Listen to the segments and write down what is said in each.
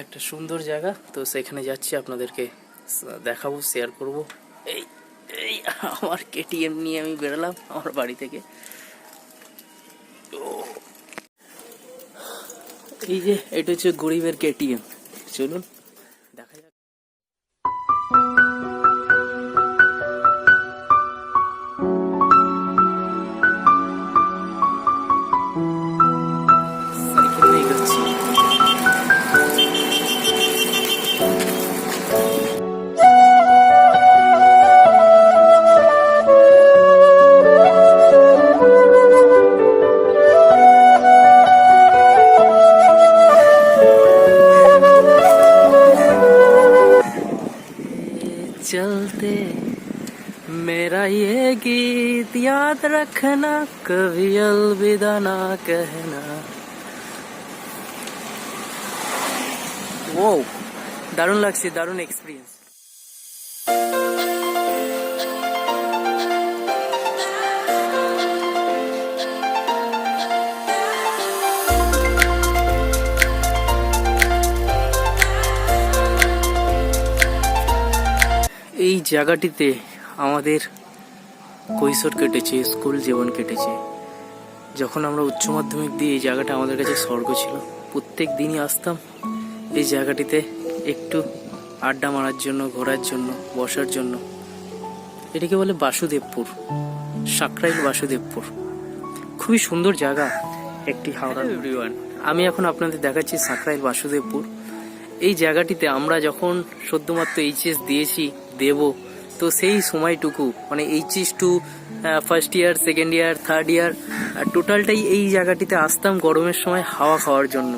একটা সুন্দর জায়গা, তো সেখানে যাচ্ছি, আপনাদেরকে দেখাবো শেয়ার করব। এই এই, আমার কেটিএম নিয়ে আমি বেরোলাম, আমার বাড়ি থেকে। এই যে, এটা হচ্ছে গরিবের কেটিএম চলুন। गीत याद रखना कभी अलविदा ना कहना ও দারুণ লাগছে দারুণ এক্সপিরিয়েন্স এই জায়গাটিতে আমাদের কৈশোর কেটেছে স্কুল জীবন কেটেছে। যখন আমরা উচ্চ মাধ্যমিক দিয়ে এই জায়গাটা আমাদের কাছে স্বর্গ ছিল প্রত্যেক দিনই আসতাম এই জায়গাটিতে একটু আড্ডা মারার জন্য ঘোরার জন্য বসার জন্য। এটাকে বলে বাসুদেবপুর সাকরাইল বাসুদেবপুর। খুবই সুন্দর জায়গা একটি হাওড়া। এভরিওয়ান আমি এখন আপনাদের দেখাচ্ছি সাকরাইল বাসুদেবপুর। এই জায়গাটিতে আমরা যখন সদ্যমাত্র এইচএস দিয়েছি দেব তো সেই সময়টুকু মানে HS two first year second year third year টোটালটাই এই জায়গাটিতে আসতাম গরমের সময় হাওয়া খাওয়ার জন্য।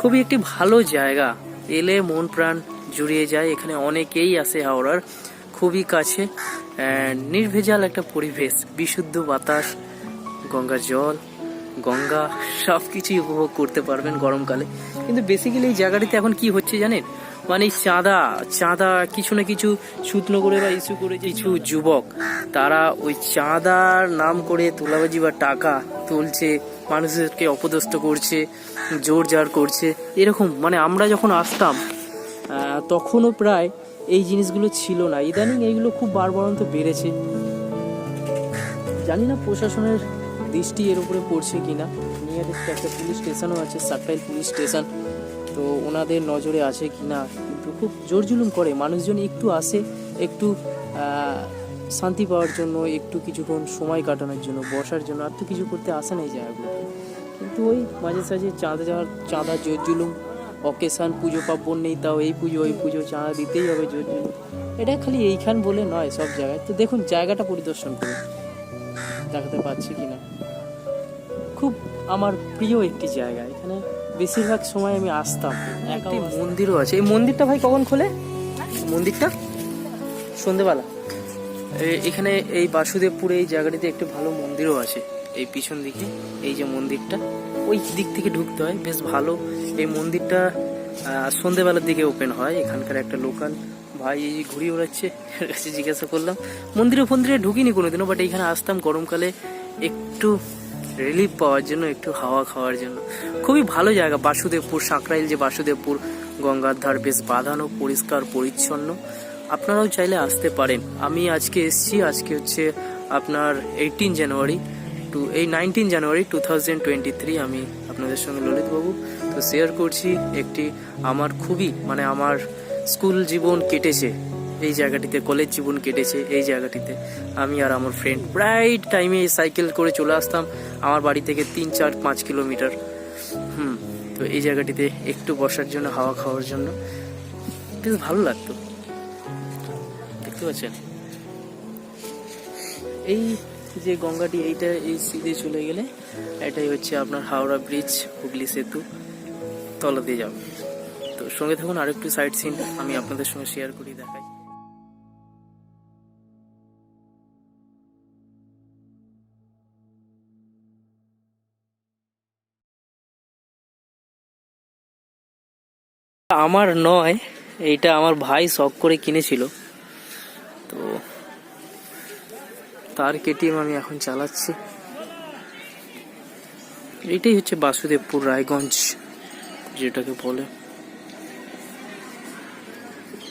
খুবই একটি ভালো জায়গা। এলে মন প্রাণ জুড়িয়ে যায়, এখানে অনেকেই আসে হাওড়ার, খুবই কাছে। নির্ভেজাল একটা পরিবেশ, বিশুদ্ধ বাতাস, গঙ্গার জল, গঙ্গা সব কিছুই উপভোগ করতে পারবেন গরমকালে। কিন্তু বেসিক্যালি এই জায়গাটিতে এখন কি হচ্ছে জানেন? মানে চাঁদা চাঁদা কিছু না কিছু শুকনো করে বা ইস্যু করে কিছু যুবক, তারা ওই চাঁদার নাম করে তোলাবাজি বা টাকা তুলছে, মানুষদেরকে অপদস্থ করছে, জোর জার করছে, এরকম। মানে আমরা যখন আসতাম তখনও প্রায় এই জিনিসগুলো ছিল না। ইদানিং এইগুলো খুব বারবারন্ত বেড়েছে। জানি না প্রশাসনের দৃষ্টি এর উপরে পড়ছে কিনা। নিয়ারেস্ট একটা পুলিশ স্টেশনও আছে সাকরাইল পুলিশ স্টেশন। তো ওনাদের নজরে আসে কি না? কিন্তু খুব জোর জুলুম করে। মানুষজন একটু আসে, একটু শান্তি পাওয়ার জন্য, একটু কিছুক্ষণ সময় কাটানোর জন্য, বসার জন্য, আর তো কিছু করতে আসে না এই জায়গাগুলোতে। কিন্তু ওই মাঝে সাঝে চাঁদা যাওয়ার, চাঁদা জোর জুলুম, অকেশান, পুজো পার্বণ নেই তাও এই পুজো, ওই পুজো, চাঁদা দিতেই হবে জোর জুলুম। এটা খালি এইখান বলে নয়, সব জায়গায়। তো দেখুন, জায়গাটা পরিদর্শন করুন। দেখাতে পাচ্ছি কিনা? খুব আমার প্রিয় একটি জায়গা। এখানে বেশিরভাগ সময় আমি আসতাম। একটি মন্দিরও আছে। এই মন্দিরটা ভাই কখন খোলে? মন্দিরটা? সন্ধেবেলা। এখানে এই বাসুদেবপুরে এই জায়গাটিতে একটি ভালো মন্দিরও আছে। এই পিছন দিকে এই যে মন্দিরটা ওই দিক থেকে ঢুকতে হয়। বেশ ভালো। এই মন্দিরটা সন্ধেবেলার দিকে ওপেন হয়। এখানকার একটা লোকাল ভাই এই যে ঘুরিয়ে বেড়াচ্ছে। এর কাছে জিজ্ঞাসা করলাম মন্দিরে ফন্দিরে ঢুকিনি কোনোদিনও? বাট এখানে আসতাম গরমকালে একটু রিলিফ পাওয়ার জন্য, একটু হাওয়া খাওয়ার জন্য। খুবই ভালো জায়গা, বাসুদেবপুর, সাঁকরাইল যে বাসুদেবপুর, গঙ্গার ধার বেশ বাঁধানো, পরিষ্কার, পরিচ্ছন্ন। আপনারাও চাইলে আসতে পারেন। আমি আজকে এসেছি, আজকে হচ্ছে আপনার এইটিন জানুয়ারি টু এই nineteen January two thousand twenty three আমি আপনাদের সঙ্গে ললিতবাবু তো শেয়ার করছি একটি আমার খুবই মানে আমার স্কুল জীবন কেটেছে। এই জায়গাটিতে কলেজ জীবন কেটেছে, এই জায়গাটিতে আমি আর আমার ফ্রেন্ড প্রায় টাইমে সাইকেল করে চলে আসতাম আমার বাড়ি থেকে তিন, চার, পাঁচ কিলোমিটার। হুম, তো এই জায়গাটিতে একটু বসার জন্য, হাওয়া খাওয়ার জন্য বেশ ভালো লাগতো। দেখতে পাচ্ছেন? এই যে গঙ্গাটি, এইটা এই সিধে চলে গেলে এটাই হচ্ছে আপনার হাওড়া ব্রিজ হুগলি সেতু, তলা দিয়ে যাবে। তো সঙ্গে থাকুন, আরেকটু সাইড সিন আমি আপনাদের সঙ্গে শেয়ার করি, দেখাই। আমার নয়, এইটা আমার ভাই শখ করে কিনেছিল। তো তার কেটিএম আমি এখন চালাচ্ছি। এটাই হচ্ছে বাসুদেবপুর, রায়গঞ্জ, যেটাকে বলে।